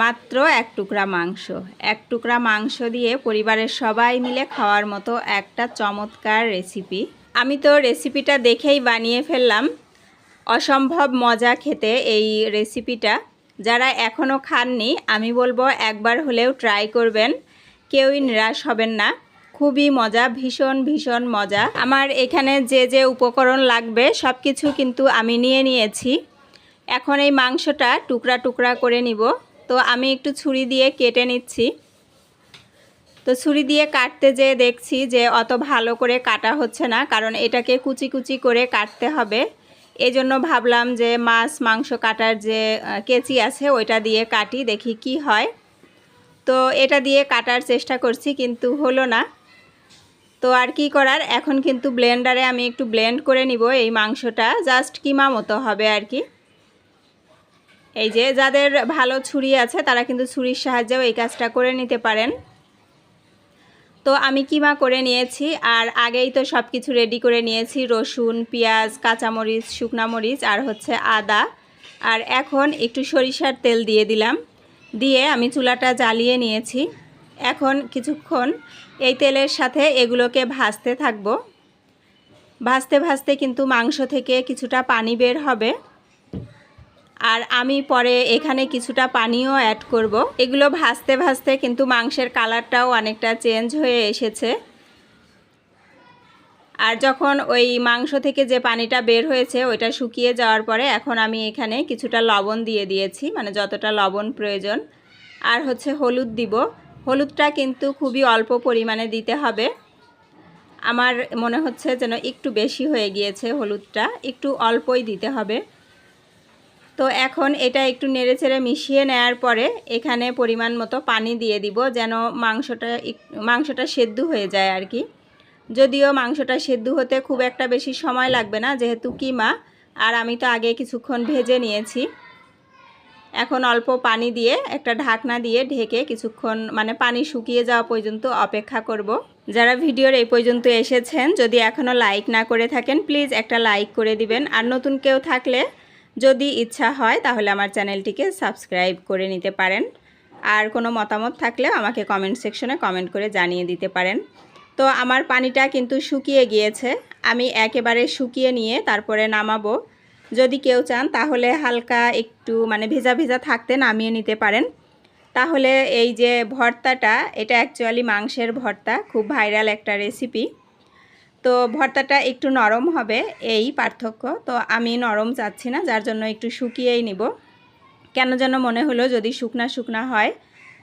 মাত্র এক টুকরা মাংস। এক টুকরা মাংস দিয়ে পরিবারের সবাই মিলে খাওয়ার মতো একটা চমৎকার রেসিপি আমি তো রেসিপিটা দেখেই বানিয়ে ফেললাম। অসম্ভব মজা খেতে এই রেসিপিটা যারা এখনও খাননি, আমি বলব একবার হলেও ট্রাই করবেন। কেউই নিরাশ হবেন না। খুবই মজা, ভীষণ ভীষণ মজা। আমার এখানে যে যে উপকরণ লাগবে সব কিছু কিন্তু আমি নিয়ে নিয়েছি। এখন এই মাংসটা টুকরা টুকরা করে নিব। তো আমি একটু ছুরি দিয়ে কেটে নিচ্ছি। তো ছুরি দিয়ে কাটতে যেয়ে দেখছি যে অত ভালো করে কাটা হচ্ছে না, কারণ এটাকে কুচি কুচি করে কাটতে হবে। এই জন্য ভাবলাম যে মাছ মাংস কাটার যে কেচি আছে ওইটা দিয়ে কাটি, দেখি কি হয়। তো এটা দিয়ে কাটার চেষ্টা করছি, কিন্তু হলো না। তো আর কি করার, এখন কিন্তু ব্লেন্ডারে আমি একটু ব্লেন্ড করে নিব এই মাংসটা জাস্ট কিমা মতো হবে আর কি। এই যে যাদের ভালো ছুরি আছে, তারা কিন্তু ছুরির সাহায্যেও এই কাজটা করে নিতে পারেন। তো আমি কিমা করে নিয়েছি, আর আগেই তো সব কিছু রেডি করে নিয়েছি। রসুন, পেঁয়াজ, কাঁচামরিচ মরিচ, আর হচ্ছে আদা। আর এখন একটু সরিষার তেল দিয়ে দিলাম। দিয়ে আমি চুলাটা জ্বালিয়ে নিয়েছি। এখন কিছুক্ষণ এই তেলের সাথে এগুলোকে ভাজতে থাকব। ভাজতে ভাজতে কিন্তু মাংস থেকে কিছুটা পানি বের হবে। আর আমি পরে এখানে কিছুটা পানিও অ্যাড করব। এগুলো ভাজতে ভাজতে কিন্তু মাংসের কালারটাও অনেকটা চেঞ্জ হয়ে এসেছে। আর যখন ওই মাংস থেকে যে পানিটা বের হয়েছে, ওইটা শুকিয়ে যাওয়ার পরে এখন আমি এখানে কিছুটা লবণ দিয়ে দিয়েছি মানে যতটা লবণ প্রয়োজন। আর হচ্ছে হলুদ দিব। হলুদটা কিন্তু খুবই অল্প পরিমাণে দিতে হবে। আমার মনে হচ্ছে যেন একটু বেশি হয়ে গিয়েছে হলুদটা, একটু অল্পই দিতে হবে। তো এখন এটা একটু নেড়েচেড়ে মিশিয়ে নেওয়ার পরে এখানে পরিমাণ মতো পানি দিয়ে দিব যেন মাংসটা মাংসটা সেদ্ধ হয়ে যায় আর কি। যদিও মাংসটা সেদ্ধ হতে খুব একটা বেশি সময় লাগবে না, যেহেতু কিমা, আর আমি তো আগে কিছুক্ষণ ভেজে নিয়েছি। এখন অল্প পানি দিয়ে একটা ঢাকনা দিয়ে ঢেকে কিছুক্ষণ মানে পানি শুকিয়ে যাওয়া পর্যন্ত অপেক্ষা করব। যারা ভিডিওর এই পর্যন্ত এসেছেন, যদি এখনও লাইক না করে থাকেন, প্লিজ একটা লাইক করে দিবেন। আর নতুন কেউ থাকলে যদি ইচ্ছা হয়, তাহলে আমার চ্যানেলটিকে সাবস্ক্রাইব করে নিতে পারেন। আর কোনো মতামত থাকলে আমাকে কমেন্ট সেকশনে কমেন্ট করে জানিয়ে দিতে পারেন। তো আমার পানিটা কিন্তু শুকিয়ে গিয়েছে। আমি একেবারে শুকিয়ে নিয়ে তারপরে নামাবো। যদি কেউ চান, তাহলে হালকা একটু মানে ভেজা ভেজা থাকতে নামিয়ে নিতে পারেন। তাহলে এই যে ভর্তাটা, এটা অ্যাকচুয়ালি মাংসের ভর্তা। খুব ভাইরাল একটা রেসিপি তো ভর্তাটা একটু নরম হবে, এই পার্থক্য। তো আমি নরম চাচ্ছি না, যার জন্য একটু শুকিয়েই নিব। কেন যেন মনে হলো যদি শুকনা শুকনা হয়,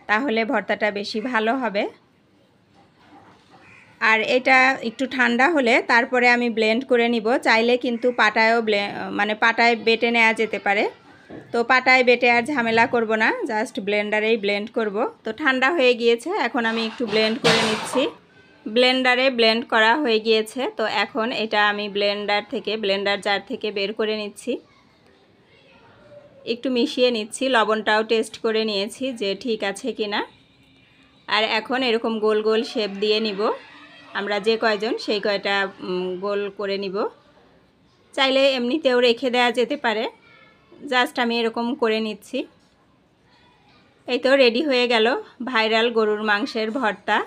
তাহলে ভর্তাটা বেশি ভালো হবে। আর এটা একটু ঠান্ডা হলে তারপরে আমি ব্লেন্ড করে নিব। চাইলে কিন্তু পাটায়ও ব্লে মানে পাটায় বেটে নেওয়া যেতে পারে। তো পাটায় বেটে আর ঝামেলা করব না, জাস্ট ব্লেন্ডারেই ব্লেন্ড করব। তো ঠান্ডা হয়ে গিয়েছে, এখন আমি একটু ব্লেন্ড করে নিচ্ছি। ব্লেন্ডারে ব্লেন্ড করা হয়ে গিয়েছে। তো এখন এটা আমি ব্লেন্ডার থেকে, ব্লেন্ডার জার থেকে বের করে নিচ্ছি। একটু মিশিয়ে নিচ্ছি, লবণটাও টেস্ট করে নিয়েছি যে ঠিক আছে কি না আর এখন এরকম গোল গোল শেপ দিয়ে নিব। আমরা যে কয়জন সেই কয়টা গোল করে নিব। চাইলে এমনিতেও রেখে দেওয়া যেতে পারে। জাস্ট আমি এরকম করে নিচ্ছি। এই তো রেডি হয়ে গেল ভাইরাল গরুর মাংসের ভর্তা।